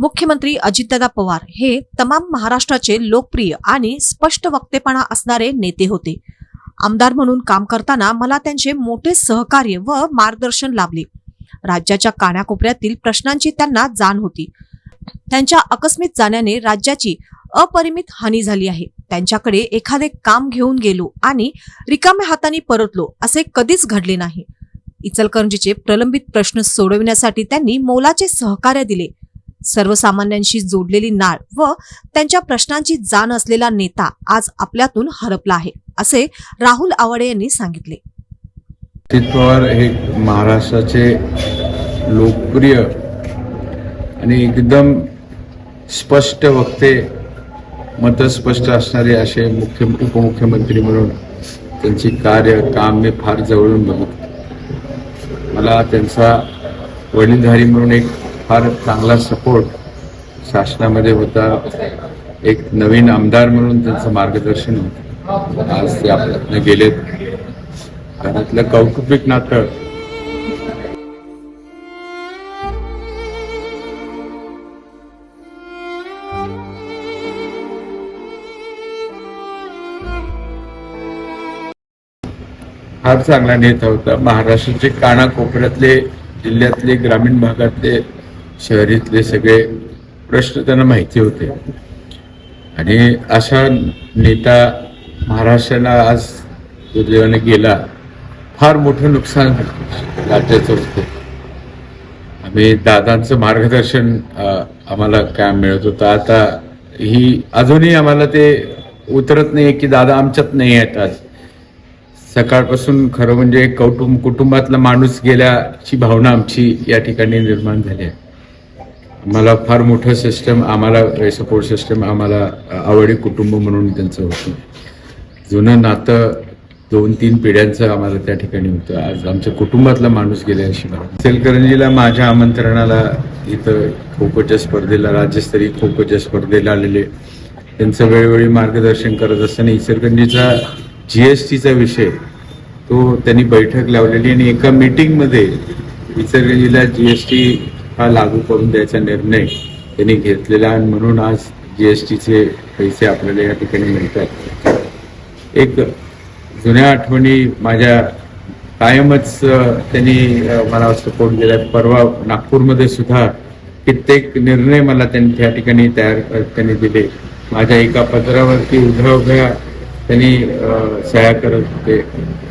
मुख्यमंत्री अजितदादा पवार हे तमाम महाराष्ट्राचे लोकप्रिय आणि स्पष्ट वक्तेपणा असणारे नेते होते. आमदार म्हणून काम करताना मला त्यांचे मोठे सहकार्य व मार्गदर्शन लाभले. राज्याच्या कानाकोपऱ्यातील प्रश्नांची त्यांना जाण होती. त्यांच्या आकस्मिक जाण्याने राज्याची अपरिमित हानी झाली आहे. त्यांच्याकडे एखादे काम घेऊन गेलो आणि रिकाम्या हाताने परतलो असे कधीच घडले नाही. इचलकरंजीचे प्रलंबित प्रश्न सोडविण्यासाठी त्यांनी मोलाचे सहकार्य दिले. सर्वसामान्यांशी जोडलेली नाळ व त्यांच्या प्रश्नांची जाण असलेला नेता आज आपल्यातून हरपला आहे असे राहुल आवाडे यांनी सांगितले. अजित पवार हे महाराष्ट्राचे लोकप्रिय आणि एकदम स्पष्ट वक्ते मत स्पष्ट असणारे असे मुख्य उपमुख्यमंत्री म्हणून त्यांची कार्य काम मी फार जवळून बघतो. मला त्यांचा वडीलधारी म्हणून एक फार चांगला सपोर्ट शासनामध्ये होता. एक नवीन आमदार म्हणून त्यांचं मार्गदर्शन होतं. आज ते आपल्यातनं गेलेत. घरातलं कौटुंबिक नातं. फार चांगला नेता होता. महाराष्ट्राचे कानाकोपऱ्यातले जिल्ह्यातले ग्रामीण भागातले शहरीतले सगळे प्रश्न त्यांना माहिती होते. आणि अशा नेता महाराष्ट्राला आज दुर्दैवाने गेला फार मोठं नुकसान राज्याचं होतं. आम्ही दादांचं मार्गदर्शन आम्हाला काय मिळत होतं आता ही अजूनही आम्हाला ते उतरत नाही की दादा आमच्यात नाही आहेत आज. सकाळपासून खरं म्हणजे कौटुंब कुटुंबातला माणूस गेल्याची भावना आमची या ठिकाणी निर्माण झाली आहे. मला फार मोठं सिस्टम आम्हाला सपोर्ट सिस्टम आम्हाला आवडी कुटुंब म्हणून त्यांचं होतं. जुनं नातं दोन तीन पिढ्यांचं आम्हाला त्या ठिकाणी होतं. आज आमच्या कुटुंबातला माणूस गेल्या अशी मला सेलकरंजीला माझ्या आमंत्रणाला इथं खोखोच्या स्पर्धेला राज्यस्तरीय खोखोच्या स्पर्धेला आलेले. त्यांचं वेळोवेळी मार्गदर्शन करत असताना इचलकरंजीचा टीचा विषय तो त्यांनी बैठक लावलेली आणि एका मीटिंगमध्ये इचलकरंजीला टी हा लागू करून द्यायचा निर्णय त्यांनी घेतलेला आणि म्हणून आज जीएसटीचे पैसे आपल्याला या ठिकाणी मिळतात. एक जुन्या आठवणी माझ्या कायमच त्यांनी अ, मला सपोर्ट दिला परवा नागपूरमध्ये सुद्धा कित्येक निर्णय मला त्यांनी त्या ठिकाणी तयार त्यांनी दिले. माझ्या एका पत्रावरती उभ्या उभ्या त्यांनी सह्या करत होते.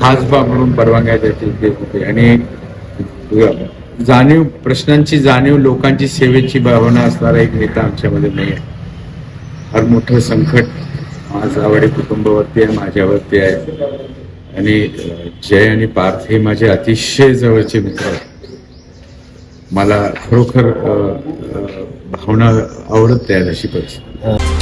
खासबा म्हणून परवानग्या देत देत होते. आणि जाणीव प्रश्नांची जाणीव लोकांची सेवेची भावना असणारा एक नेता आमच्यामध्ये नाही आहे. फार मोठं संकट माझं आवडे कुटुंबावरती आहे माझ्यावरती आहे. आणि जय आणि पार्थ हे माझे अतिशय जवळचे मित्र आहेत. मला खरोखर भावना आवडत आहे अशी परिस्थिती.